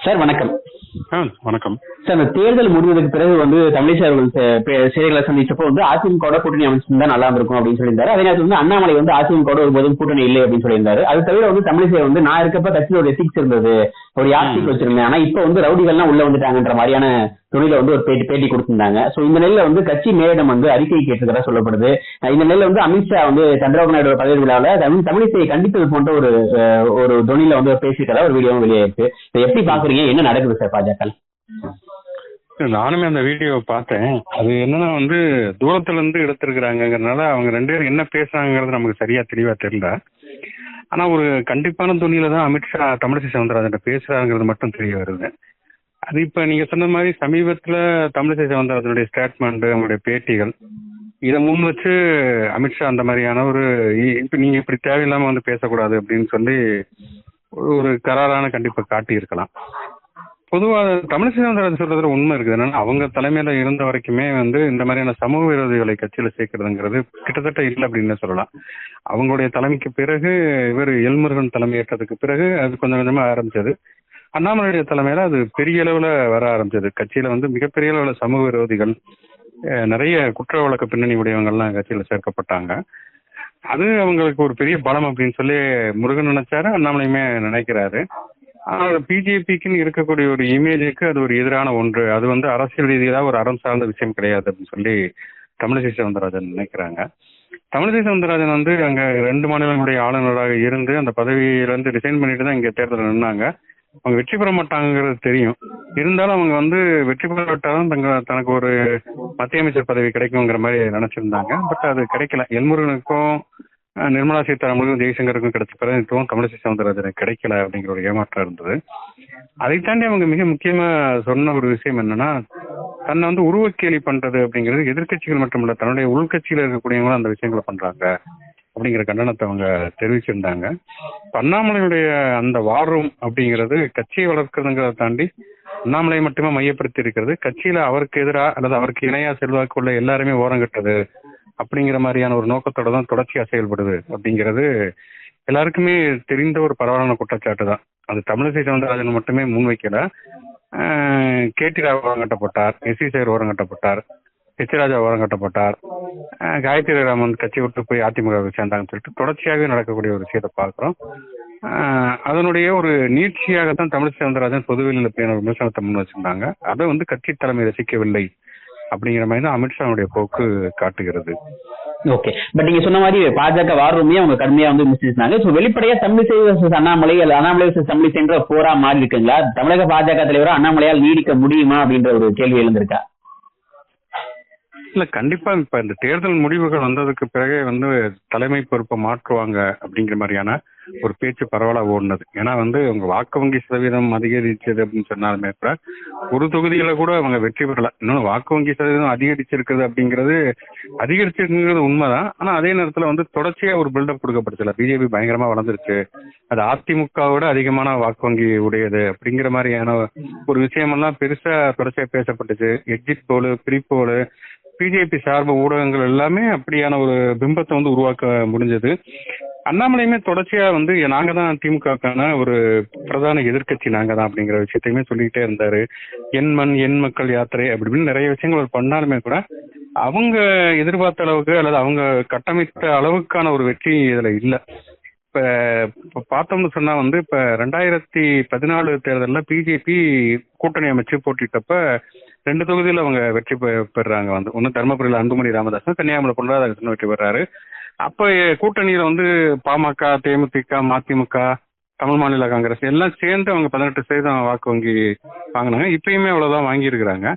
Sir வணக்கம். வணக்கம். Sir இந்த தேர்தல் முடிவதற்கு பிறகு வந்து தமிழிசை அவர்கள் செ- செய்திகளை சந்திச்சப்போ வந்து அதிமுக கூட்டணி அமைச்சிருந்தா நல்லா இருக்கும் அப்படின்னு சொல்லியிருந்தாரு. அதே நேரத்தில் வந்து அண்ணாமலை வந்து அதிமுக ஒருபோதும் கூட்டணி இல்லை அப்படின்னு சொல்லியிருந்தாரு. அது தவிர வந்து தமிழிசை வந்து நான் இருக்கப்ப கட்சியில் ஒரு எத்திக்ஸ் இருந்தது. ஒரு யாத்திக் வச்சிருந்தேன். ஆனா இப்போ வந்து ரவுடிகள்லாம் உள்ள வந்துட்டாங்கன்ற மாதிரியான துணியில வந்து ஒரு பேட்டி பேட்டி கொடுத்திருந்தாங்க. சோ இந்த நிலையில வந்து கட்சி மேலிடம் வந்து அறிக்கை கேட்டிருக்கிறதா சொல்லப்படுது. இந்த நிலையில வந்து அமித்ஷா வந்து சந்திரபாபு நாயுடு பதவி விழாவில் தமிழ் தமிழிசையை கண்டிப்பது போன்ற ஒரு ஒரு துணியில வந்து பேசியிருக்கிறதா ஒரு வீடியோவும் வெளியாயிருக்கு. எப்படி பாக்குறீங்க என்ன நடக்குது சார் பாஜக? நானுமே அந்த வீடியோ பார்த்தேன். அது என்னன்னா வந்து தூரத்துல இருந்து எடுத்திருக்கிறாங்கிறதுனால அவங்க ரெண்டு பேரும் என்ன பேசுறாங்கிறது நமக்கு சரியா தெளிவா தெரியல. ஆனா ஒரு கண்டிப்பான துணியில தான் அமித்ஷா தமிழிசை சவுந்தரராஜன் பேசுறாங்கிறது மட்டும் தெரிய வருது. அது இப்ப நீங்க சொன்ன மாதிரி சமீபத்துல தமிழிசை சவுந்தரராஜனுடைய ஸ்டேட்மெண்ட் அவங்களுடைய பேட்டிகள் இதை முன் வச்சு அமித்ஷா அந்த மாதிரியான ஒரு இப்ப நீங்க இப்படி தேவையில்லாம வந்து பேசக்கூடாது அப்படின்னு சொல்லி ஒரு கராரான கண்டிப்பா காட்டி இருக்கலாம் பொதுவா தமிழிசை சவுந்தரராஜன் சொல்றதுல உண்மை இருக்குது. என்னன்னா அவங்க தலைமையில இருந்த வரைக்குமே வந்து இந்த மாதிரியான சமூக விரோதிகளை கட்சியில சேர்க்கறதுங்கிறது கிட்டத்தட்ட இல்லை அப்படின்னு சொல்லலாம். அவங்களுடைய தலைமைக்கு பிறகு இவர் எல்முருகன் தலைமையேற்றதுக்கு பிறகு அது கொஞ்சம் கொஞ்சமா ஆரம்பிச்சது. அண்ணாமலையுடைய தலைமையில அது பெரிய அளவுல வர ஆரம்பிச்சது. கட்சியில வந்து மிகப்பெரிய அளவுல சமூக விரோதிகள் நிறைய குற்ற வழக்கு பின்னணி உடையவங்கள்லாம் கட்சியில சேர்க்கப்பட்டாங்க. அது அவங்களுக்கு ஒரு பெரிய பலம் அப்படின்னு சொல்லி முருகன் நினைச்சாரு அண்ணாமலையுமே நினைக்கிறாரு. பிஜேபிக்குன்னு இருக்கக்கூடிய ஒரு இமேஜுக்கு அது ஒரு எதிரான ஒன்று. அது வந்து அரசியல் ரீதியாக ஒரு அறம் சார்ந்த விஷயம் கிடையாது அப்படின்னு சொல்லி தமிழிசை சவுந்தரராஜன் நினைக்கிறாங்க. தமிழிசை சவுந்தரராஜன் வந்து அங்க ரெண்டு மாநிலங்களுடைய ஆளுநராக இருந்து அந்த பதவியிலிருந்து ரிசைன் பண்ணிட்டு தான் இங்க தேர்தல் நின்னாங்க. அவங்க வெற்றி பெற மாட்டாங்கிறது தெரியும். இருந்தாலும் அவங்க வந்து வெற்றி பெறவிட்டாலும் தங்க தனக்கு ஒரு மத்திய அமைச்சர் பதவி கிடைக்குங்கிற மாதிரி நினைச்சிருந்தாங்க. பட் அது கிடைக்கல. எல்முருகனுக்கும் நிர்மலா சீதாராமனுக்கும் ஜெய்சங்கருக்கும் கிடைச்ச பிறகு தமிழிசை சவுந்தரராஜனுக்கு கிடைக்கல அப்படிங்கிற ஒரு ஏமாற்றம் இருந்தது. அதை தாண்டி அவங்க மிக முக்கியமா சொன்ன ஒரு விஷயம் என்னன்னா தன்னை வந்து உருவக்கேலி பண்றது அப்படிங்கிறது எதிர்க்கட்சிகள் மட்டுமல்ல தன்னுடைய உள்கட்சியில இருக்கக்கூடியவங்களும் அந்த விஷயங்களை பண்றாங்க அப்படிங்கிற கண்டனத்தை அவங்க தெரிவிச்சிருந்தாங்க. அண்ணாமலையுடைய அந்த வாரம் அப்படிங்கிறது கட்சியை வளர்க்கிறதுங்கிறத தாண்டி அண்ணாமலையை மட்டுமே மையப்படுத்தி இருக்கிறது. கட்சியில அவருக்கு எதிராக அல்லது அவருக்கு இணையா செல்வாக்கு உள்ள எல்லாருமே ஓரங்கட்டது அப்படிங்கிற மாதிரியான ஒரு நோக்கத்தோட தான் தொடர்ச்சியா செயல்படுது அப்படிங்கிறது எல்லாருக்குமே தெரிந்த ஒரு பரவலான குற்றச்சாட்டு தான். அது தமிழிசை சவுந்தரராஜன் மட்டுமே முன்வைக்கல. ஆஹ் கேடி ராவ் ஓரங்கட்டப்பட்டார் எஸ் சி சேர் ஓரங்கட்டப்பட்டார் எச் ராஜா ஓரங்கட்டப்பட்டார் காயத்ரி ராமன் கட்சி விட்டு போய் அதிமுக சேர்ந்தாங்கன்னு சொல்லிட்டு தொடர்ச்சியாகவே நடக்கக்கூடிய ஒரு விஷயத்தை பார்க்குறோம். அதனுடைய ஒரு நீட்சியாகத்தான் தமிழிசை சவுந்தரராஜன் பொதுவெளியில் ஒரு விமர்சனத்தை முன் வச்சிருந்தாங்க. அதை வந்து கட்சி தலைமை ரசிக்கவில்லை. அப்படிங்கிற மாதிரி தான் அமித்ஷாவுடைய போக்கு காட்டுகிறது. ஓகே. பட் நீங்க சொன்ன மாதிரி பாஜக வார் அவங்க கடுமையா வந்து விமர்சிச்சிருந்தாங்க ஸோ வெளிப்படையா தமிழிசை அண்ணாமலை அல்ல அண்ணாமலை versus தமிழிசைன்ற போரா மாறி இருக்குங்களா? தமிழக பாஜக தலைவரா அண்ணாமலையால் நீடிக்க முடியுமா அப்படின்ற ஒரு கேள்வி எழுந்திருக்கா? இல்ல கண்டிப்பா இப்ப இந்த தேர்தல் முடிவுகள் வந்ததுக்கு பிறகே வந்து தலைமை பொறுப்பை மாற்றுவாங்க அப்படிங்கிற மாதிரியான ஒரு பேச்சு பரவலா ஓடுனது. ஏன்னா வந்து அவங்க வாக்கு வங்கி சதவீதம் அதிகரிச்சது அப்படின்னு சொன்னாலுமே கூட ஒரு தொகுதியில கூட அவங்க வெற்றி பெறல. இன்னொன்று வாக்கு வங்கி சதவீதம் அதிகரிச்சிருக்குது அப்படிங்கிறது அதிகரிச்சிருக்குங்கிறது உண்மைதான். ஆனா அதே நேரத்துல வந்து தொடர்ச்சியா ஒரு பில்டப் கொடுக்கப்பட்டுச்சுல. பிஜேபி பயங்கரமா வளர்ந்துருச்சு. அது அதிமுகவோட அதிகமான வாக்கு வங்கி உடையது அப்படிங்கிற மாதிரியான ஒரு விஷயமெல்லாம் பெருசா தொடர்ச்சியா பேசப்பட்டுச்சு. எக்ஸிட் போலு பிரிப்போலு போலு பிஜேபி சார்பு ஊடகங்கள் எல்லாமே அப்படியான ஒரு பிம்பத்தை வந்து உருவாக்க முடிஞ்சது. அண்ணாமலையுமே தொடர்ச்சியா வந்து நாங்க தான் திமுகக்கான ஒரு பிரதான எதிர்க்கட்சி நாங்க தான் அப்படிங்கிற விஷயத்தையுமே சொல்லிக்கிட்டே இருந்தாரு. என் மண் என் மக்கள் யாத்திரை அப்படி இப்படின்னு நிறைய விஷயங்கள் அவர் பண்ணாலுமே கூட அவங்க எதிர்பார்த்த அளவுக்கு அல்லது அவங்க கட்டமைத்த அளவுக்கான ஒரு வெற்றி இதுல இல்ல. இப்ப பார்த்தோம்னு சொன்னா வந்து இப்ப ரெண்டாயிரத்தி பதினாலு தேர்தலில் பிஜேபி கூட்டணி அமைச்சு போட்டிட்டப்ப ரெண்டு தொகுதியில் அவங்க வெற்றி பெ- பெறுறாங்க வந்து. ஒன்று தருமபுரியில் அன்புமணி ராமதாசன் கன்னியாகுமரி பொன்ராதாகிருஷ்ணன் வெற்றி பெறாரு. அப்போ கூட்டணியில வந்து பாமக தேமுதிக மதிமுக தமிழ் மாநில காங்கிரஸ் எல்லாம் சேர்ந்து அவங்க பதினெட்டு சதவீதம் வாக்கு வங்கி வாங்கினாங்க. இப்பயுமே அவ்வளவுதான் வாங்கியிருக்கிறாங்க.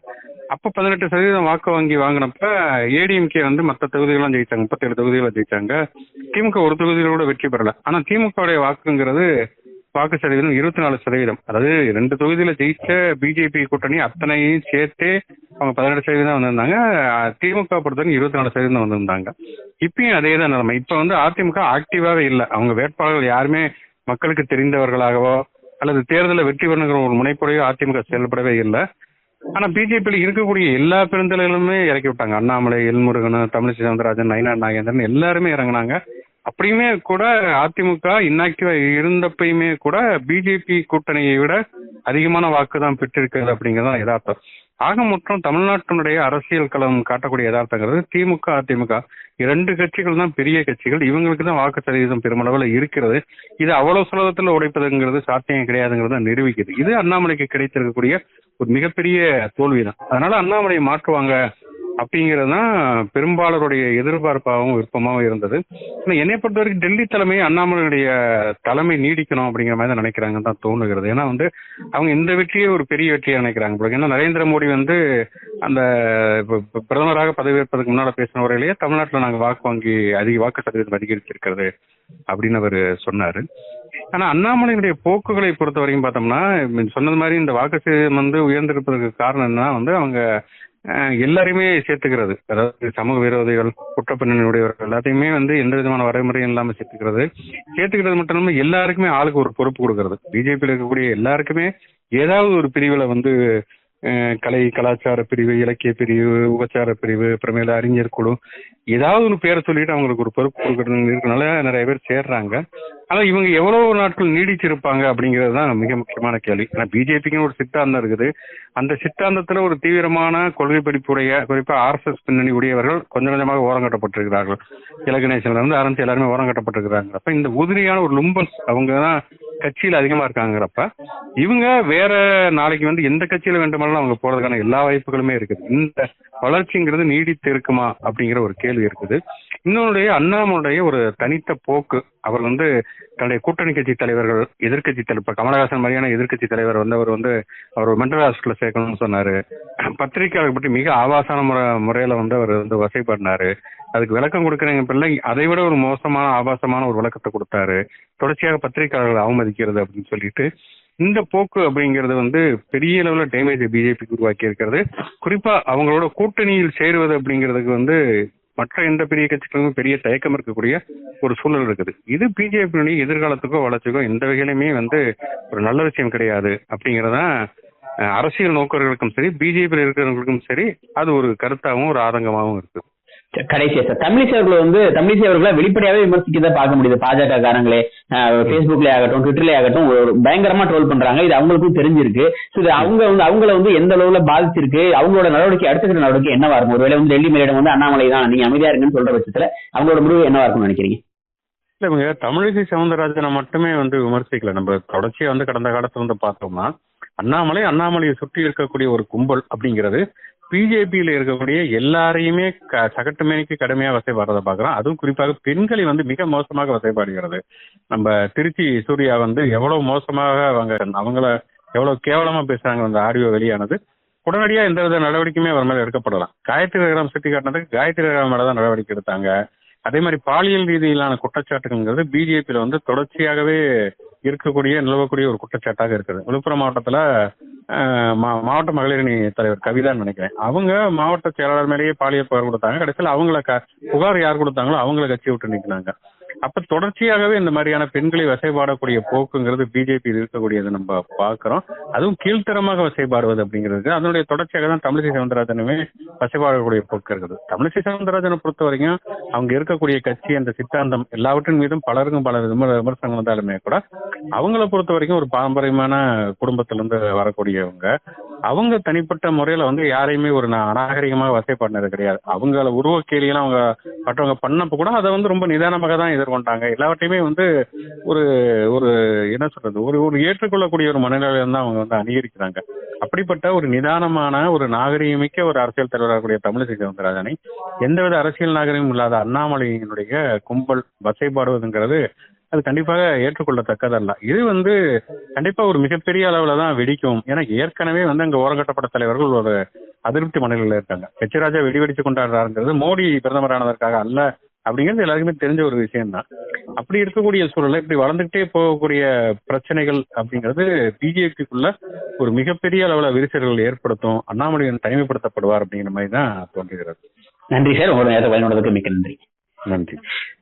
அப்போ பதினெட்டு சதவீதம் வாக்கு வங்கி வாங்கினப்ப ஏடிஎம்கே வந்து மற்ற தொகுதிகளும் ஜெயிச்சாங்க. முப்பத்தேழு தொகுதிகளை ஜெயிச்சாங்க. திமுக ஒரு தொகுதியில கூட வெற்றி பெறல. ஆனா திமுகவுடைய வாக்குங்கிறது வாக்கு சதவீதம் இருபத்தி நாலு சதவீதம். அதாவது ரெண்டு தொகுதியில ஜெயிச்ச பிஜேபி கூட்டணி அத்தனையும் சேர்த்து அவங்க பதினெட்டு சதவீதம் வந்திருந்தாங்க. திமுக பொறுத்தவரைக்கும் இருபத்தி நாலு சதவீதம் வந்திருந்தாங்க. இப்பயும் அதே தான் நிலைமை. இப்ப வந்து அதிமுக ஆக்டிவாவே இல்லை. அவங்க வேட்பாளர்கள் யாருமே மக்களுக்கு தெரிந்தவர்களாகவோ அல்லது தேர்தலில் வெற்றி பெறணுங்கிற ஒரு முனைப்புறையோ அதிமுக செயல்படவே இல்லை. ஆனா பிஜேபியில இருக்கக்கூடிய எல்லா பெருந்தலைகளுமே இறக்கி விட்டாங்க. அண்ணாமலை எல்முருகன் தமிழிசை சவுந்தரராஜன் நயனா நாகேந்திரன் எல்லாருமே இறங்குனாங்க. அப்படியுமே கூட அதிமுக இன்னாக்டிவா இருந்தப்பயுமே கூட பிஜேபி கூட்டணியை விட அதிகமான வாக்கு தான் பெற்றிருக்கிறது அப்படிங்கறதான் யதார்த்தம். ஆக மொத்தம் தமிழ்நாட்டினுடைய அரசியல் களம் காட்டக்கூடிய யதார்த்தங்கிறது திமுக அதிமுக. இரண்டு கட்சிகள் தான் பெரிய கட்சிகள். இவங்களுக்கு தான் வாக்கு சதவீதம் பெருமளவுல இருக்கிறது. இது அவ்வளவு சுலபத்தில் உடைப்பதுங்கிறது சாத்தியம் கிடையாதுங்கிறத நிரூபிக்குது. இது அண்ணாமலைக்கு கிடைத்திருக்கக்கூடிய ஒரு மிகப்பெரிய தோல்விதான். அதனால அண்ணாமலையை மாற்றுவாங்க. அப்படிங்கிறது தான் பெரும்பாலருடைய எதிர்பார்ப்பாகவும் விருப்பமாகவும் இருந்தது. ஆனா என்னை பொறுத்த வரைக்கும் டெல்லி தலைமை அண்ணாமலையுடைய தலைமை நீடிக்கணும் அப்படிங்கிற மாதிரி தான் நினைக்கிறாங்கன்னு தான் தோணுகிறது. ஏன்னா வந்து அவங்க இந்த வெற்றியை ஒரு பெரிய வெற்றியா நினைக்கிறாங்க போல. ஏன்னா நரேந்திர மோடி வந்து அந்த பிரதமராக பதவியேற்பதற்கு முன்னால பேசின உரையிலேயே தமிழ்நாட்டுல நாங்க வாக்கு வாங்கி அதிக வாக்கு சதவீதம் அதிகரிச்சிருக்கிறது அப்படின்னு அவர் சொன்னாரு. ஆனா அண்ணாமலையினுடைய போக்குகளை பொறுத்த வரைக்கும் பார்த்தோம்னா சொன்னது மாதிரி இந்த வாக்கு சதவீதம் வந்து உயர்ந்திருப்பதற்கு காரணம் என்ன வந்து அவங்க எல்லாரையுமே சேர்த்துக்கிறது. அதாவது சமூக விரோதிகள் குற்றப்பின்னணியுடையவர்கள் எல்லாத்தையுமே வந்து எந்த விதமான வரைமுறையும் இல்லாம சேர்த்துக்கிறது. சேர்த்துக்கிறது மட்டும் இல்லாம எல்லாருக்குமே ஆளுக்கு ஒரு பொறுப்பு கொடுக்கறது. பிஜேபியில் இருக்கக்கூடிய எல்லாருக்குமே ஏதாவது ஒரு பிரிவுல வந்து கலை கலாச்சார பிரிவு இலக்கிய பிரிவு உபச்சார பிரிவு அப்புறமேல அறிஞர் குழு. ஏதாவது ஒரு பேரை சொல்லிட்டு அவங்களுக்கு ஒரு பொறுப்பு கொடுக்கறது இருக்கனால நிறைய பேர் சேர்றாங்க. ஆனா இவங்க எவ்வளவு நாட்கள் நீடிச்சிருப்பாங்க அப்படிங்கிறது தான் மிக முக்கியமான கேள்வி. ஏன்னா பிஜேபிக்குன்னு ஒரு சித்தாந்தம் இருக்குது. அந்த சித்தாந்தத்துல ஒரு தீவிரமான கொள்கை படிப்புடைய குறிப்பா ஆர்எஸ்எஸ் பின்னணி உடையவர்கள் கொஞ்சம் கொஞ்சமாக ஓரங்கட்டப்பட்டிருக்கிறார்கள் நேசன்ல இருந்து ஆரம்பிச்சு எல்லாருமே ஓரங்கட்டப்பட்டிருக்கிறாங்க அப்ப இந்த உதிரியான ஒரு லும்பன்ஸ் அவங்க தான் கட்சியில அதிகமா இருக்காங்கிறப்ப இவங்க வேற நாளைக்கு வந்து எந்த கட்சியில வேண்டுமானாலும் அவங்க போறதுக்கான எல்லா வாய்ப்புகளுமே இருக்குது. இந்த வளர்ச்சிங்கிறது நீடித்து இருக்குமா அப்படிங்கிற ஒரு கேள்வி இருக்குது. இன்னொருடைய அண்ணாமலுடைய ஒரு தனித்த போக்கு. அவர் வந்து தன்னுடைய கூட்டணி கட்சி தலைவர்கள் எதிர்க்கட்சி தலைவர் இப்ப கமலஹாசன் மாதிரியான எதிர்க்கட்சி தலைவர் வந்து அவர் வந்து அவர் மென்டல் ஹாஸ்பிட்டல் சேர்க்கணும்னு சொன்னாரு. பத்திரிகையாளர் பற்றி மிக ஆபாசமான முறை முறையில வந்து அவர் வந்து வசைப்படினாரு அதுக்கு விளக்கம் கொடுக்குறீங்க பிள்ளை அதை விட ஒரு மோசமான ஆபாசமான ஒரு விளக்கத்தை கொடுத்தாரு. தொடர்ச்சியாக பத்திரிகையாளர்களை அவமதிக்கிறது அப்படின்னு சொல்லிட்டு இந்த போக்கு அப்படிங்கிறது வந்து பெரிய லெவலில் டேமேஜ் பிஜேபிக்கு உருவாக்கி இருக்கிறது குறிப்பா அவங்களோட கூட்டணியில் சேருவது அப்படிங்கிறதுக்கு வந்து மற்ற எந்த பெரிய கட்சிகளுக்கும் பெரிய தயக்கம் இருக்கக்கூடிய ஒரு சூழல் இருக்குது. இது பிஜேபியினுடைய எதிர்காலத்துக்கோ வளர்ச்சிக்கோ எந்த வகையிலுமே வந்து ஒரு நல்ல விஷயம் கிடையாது அப்படிங்கறதான் அரசியல் நோக்கர்களுக்கும் சரி பிஜேபியில் இருக்கிறவங்களுக்கும் சரி அது ஒரு கருத்தாகவும் ஒரு ஆதங்கமாகவும் இருக்குது. கடைசியா சார் தமிழிசை அவர்கள் வந்து தமிழிசை அவர்களை வெளிப்படையாவே விமர்சிக்கதை பார்க்க முடியுது. பாஜக காரங்களே பேஸ்புக்ல ஆகட்டும் ட்விட்டர்ல ஆகட்டும் ஒரு பயங்கரமா ட்ரோல் பண்றாங்க. இது அவங்களுக்கும் தெரிஞ்சிருக்கு. ஸோ இது அவங்க வந்து அவங்கள வந்து எந்த அளவுல பாதிச்சிருக்கு அவங்களோட நடவடிக்கை அடுத்த நடவடிக்கை என்னவா இருக்கும்? ஒருவேளை வந்து டெல்லி மேலிடம் வந்து அண்ணாமலை தான் நீங்க அமைதியா இருக்குன்னு சொல்ற பட்சத்துல அவங்களோட முடிவு என்னவா இருக்கும்னு நினைக்கிறீங்க? இல்ல இவங்க தமிழிசை சவுந்தரராஜனை மட்டுமே வந்து விமர்சிக்கல. நம்ம தொடர்ச்சியா வந்து கடந்த காலத்துல வந்து பார்த்தோம்னா அண்ணாமலை அண்ணாமலையை சுற்றி இருக்கக்கூடிய ஒரு கும்பல் அப்படிங்கிறது பிஜேபியில இருக்கக்கூடிய எல்லாரையுமே க- சகட்டு மேனிக்கு கடுமையா வசைப்பாடுறத பாக்குறோம் அதுவும் குறிப்பாக பெண்களை வந்து மிக மோசமாக வசைப்பாடுகிறது. நம்ம திருச்சி சூர்யா வந்து எவ்வளவு மோசமாக அவங்க அவங்கள எவ்வளவு கேவலமா பேசுறாங்க அந்த ஆடியோ வெளியானது. உடனடியா எந்த வித நடவடிக்கையுமே அவர் மேல எடுக்கப்படலாம் காயத்ரி ரகரம் சுட்டி காட்டினதுக்கு காயத்ரி ரகரம் மேல தான் நடவடிக்கை எடுத்தாங்க. அதே மாதிரி பாலியல் ரீதியிலான குற்றச்சாட்டுங்கிறது பிஜேபியில வந்து தொடர்ச்சியாகவே இருக்கக்கூடிய நிலவக்கூடிய ஒரு குற்றச்சாட்டாக இருக்குது. விழுப்புரம் மாவட்டத்துல அஹ், மாவட்ட மகளிரணி தலைவர் கவிதான்னு நினைக்கிறேன். அவங்க மாவட்ட செயலாளர் மேலேயே பாலியல் புகார் கொடுத்தாங்க. கடைசியில் அவங்கள க- புகார் யார் கொடுத்தாங்களோ அவங்கள கட்சி விட்டு நிற்கினாங்க அப்ப தொடர்ச்சியாகவே இந்த மாதிரியான பெண்களை வசைபாடக்கூடிய போக்குங்கிறது பிஜேபி இருக்கக்கூடியது நம்ம பார்க்கிறோம். அதுவும் கீழ்த்தரமாக வசைபாடுவது அப்படிங்கிறது அதனுடைய தொடர்ச்சியாக தான் தமிழிசை சவுந்தரராஜனுமே வசைபாடக்கூடிய போக்கு இருக்குது. தமிழிசை சவுந்தரராஜனை பொறுத்த வரைக்கும் அவங்க இருக்கக்கூடிய கட்சி அந்த சித்தாந்தம் எல்லாவற்றின் மீதும் பலருக்கும் பல விமர் விமர்சனம் வந்தாலுமே கூட அவங்கள பொறுத்த வரைக்கும் ஒரு பாரம்பரியமான குடும்பத்திலிருந்து வரக்கூடியவங்க. அவங்க தனிப்பட்ட முறையில வந்து யாரையுமே ஒரு நா- அநாகரிகமாக வசைப்பாடினது கிடையாது. அவங்கள உருவ கேலியெல்லாம் அவங்க மற்றவங்க பண்ணப்ப கூட அதை வந்து ரொம்ப நிதானமாக தான் எதிர்கொண்டாங்க. எல்லாவற்றையுமே வந்து ஒரு ஒரு என்ன சொல்றது ஒரு ஒரு ஏற்றுக்கொள்ளக்கூடிய ஒரு மனநிலையில தான் அவங்க வந்து அணிகரிக்கிறாங்க அப்படிப்பட்ட ஒரு நிதானமான ஒரு நாகரிகமிக்க ஒரு அரசியல் தலைவராக கூடிய தமிழிசை சவுந்தரராஜனை எந்தவித அரசியல் நாகரிகமும் இல்லாத அண்ணாமலையினுடைய கும்பல் வசைபாடுவதுங்கிறது அது கண்டிப்பாக ஏற்றுக்கொள்ளத்தக்கதல்ல. இது வந்து கண்டிப்பா ஒரு மிகப்பெரிய அளவுல தான் வெடிக்கும். ஏன்னா ஏற்கனவே வந்து அங்க ஓரங்கட்டப்பட்ட தலைவர்கள் ஒரு அதிருப்தி மனநிலையில இருக்காங்க. பெச்சராஜா வெடி வெடிச்சு கொண்டாடுறாருங்கிறது மோடி பிரதமரானதற்காக அல்ல அப்படிங்கிறது எல்லாருக்குமே தெரிஞ்ச ஒரு விஷயம் தான் அப்படி இருக்கக்கூடிய சூழல்ல இப்படி வளர்ந்துகிட்டே போகக்கூடிய பிரச்சனைகள் அப்படிங்கிறது பிஜேபிக்குள்ள ஒரு மிகப்பெரிய அளவுல விரிசல்கள் ஏற்படுத்தும். அண்ணாமலையின் தனிமைப்படுத்தப்படுவார் அப்படிங்கிற மாதிரி தான் தோன்றுகிறது. நன்றி சார். உங்களோட நேரத்தை பயனுள்ளதுக்கு மிக்க நன்றி. நன்றி.